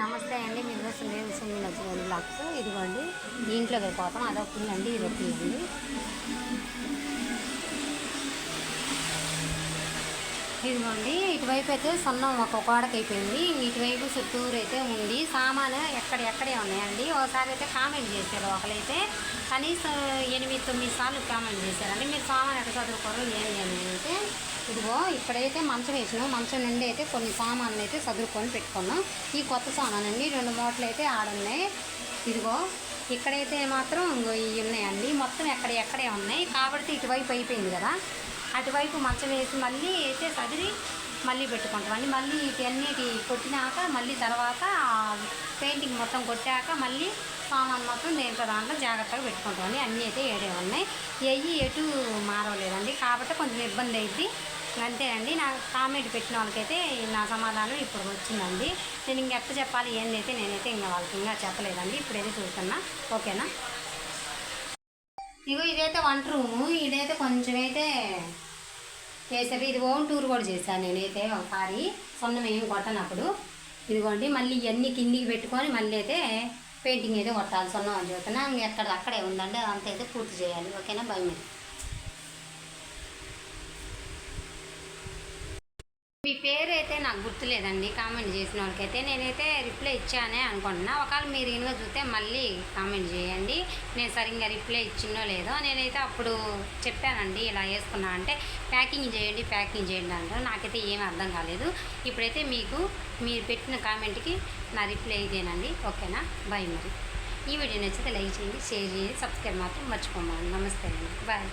నమస్తే అండి. మీరు వస్తుంది సుమి నచ్చిన బ్లాక్స్ ఇదిగోండి దీంట్లో వెళ్ళిపోతాం అదొక ఒకటి అండి ఇది ఒక పిల్ అండి ఇదిగోండి ఇటువైపు అయితే సొన్నం ఒక గోడకి అయిపోయింది. ఇటువైపు చుట్టూరు అయితే ఉంది. సామాను ఎక్కడ ఎక్కడే ఉన్నాయండి. ఒకసారి అయితే కామెంట్ చేశారు ఒకరైతే కనీసం ఎనిమిది తొమ్మిది సార్లు కామెంట్ చేశారండి. మీరు సామాన్ ఎక్కడ చదువుకోరు ఏం అని ఇదిగో ఇక్కడైతే మంచం వేసినాం. మంచం నుండి అయితే కొన్ని సామాన్లు అయితే సదురుకొని పెట్టుకున్నాం. ఈ కొత్త సామానండి రెండు మూటలు అయితే ఆడున్నాయి. ఇదిగో ఇక్కడైతే మాత్రం ఇవి ఉన్నాయండి. మొత్తం ఎక్కడ ఎక్కడే ఉన్నాయి. కాబట్టి ఇటువైపు అయిపోయింది కదా. అటువైపు మంచం వేసి మళ్ళీ అయితే సదిరి మళ్ళీ పెట్టుకుంటామండి మళ్ళీ ఇవన్నిటి కొట్టినాక మళ్ళీ తర్వాత పెయింటింగ్ మొత్తం కొట్టాక మళ్ళీ సామాన్ మొత్తం దేంట్లో దాంట్లో జాగ్రత్తగా పెట్టుకుంటామండి అన్నీ అయితే ఏడే ఉన్నాయి. ఎయ్యి ఎటు మారవలేదండి. కాబట్టి కొంచెం ఇబ్బంది అయింది అంతే అండి. నా కామెంట్ పెట్టిన వాళ్ళకైతే నా సమాధానం ఇప్పుడు వచ్చిందండి. నేను ఇంకెట్లా చెప్పాలి ఏందైతే నేనైతే ఇంకా వాళ్ళకి ఇంకా చెప్పలేదండి. ఇప్పుడైతే చూస్తున్నా. ఓకేనా? ఇగో ఇదైతే వంట రూము. ఇదైతే కొంచెం అయితే చేసారు ఇది ఓన్ టూర్ కూడా చేశాను నేనైతే ఒకసారి. సొన్నం ఏం కొట్టనప్పుడు. ఇదిగోండి మళ్ళీ ఇవన్నీ కిందికి పెట్టుకొని మళ్ళీ అయితే పెయింటింగ్ అయితే కొట్టాలి సొన్నం అని చెబుతున్నా ఇంక ఎక్కడ అక్కడే ఉందండి. అంత అయితే పూర్తి చేయాలి. ఓకేనా? బై మీ పేరు అయితే నాకు గుర్తులేదండి. కామెంట్ చేసిన వాళ్ళకైతే నేనైతే రిప్లై ఇచ్చానే అనుకుంటున్నా. ఒకవేళ మీరు ఇనుగా చూస్తే మళ్ళీ కామెంట్ చేయండి. నేను సరిగ్గా రిప్లై ఇచ్చినో లేదో నేనైతే అప్పుడు చెప్పానండి ఇలా వేసుకున్నా అంటే ప్యాకింగ్ చేయండి ప్యాకింగ్ చేయండి అంటారు నాకైతే ఏమీ అర్థం కాలేదు. ఇప్పుడైతే మీకు మీరు పెట్టిన కామెంట్కి నా రిప్లై ఇదేనండి. ఓకేనా? బాయ్ మరి. ఈ వీడియో నచ్చితే లైక్ చేయండి షేర్ చేయండి సబ్స్క్రైబ్ మాత్రం మర్చిపోమాను నమస్తే అండి. బాయ్.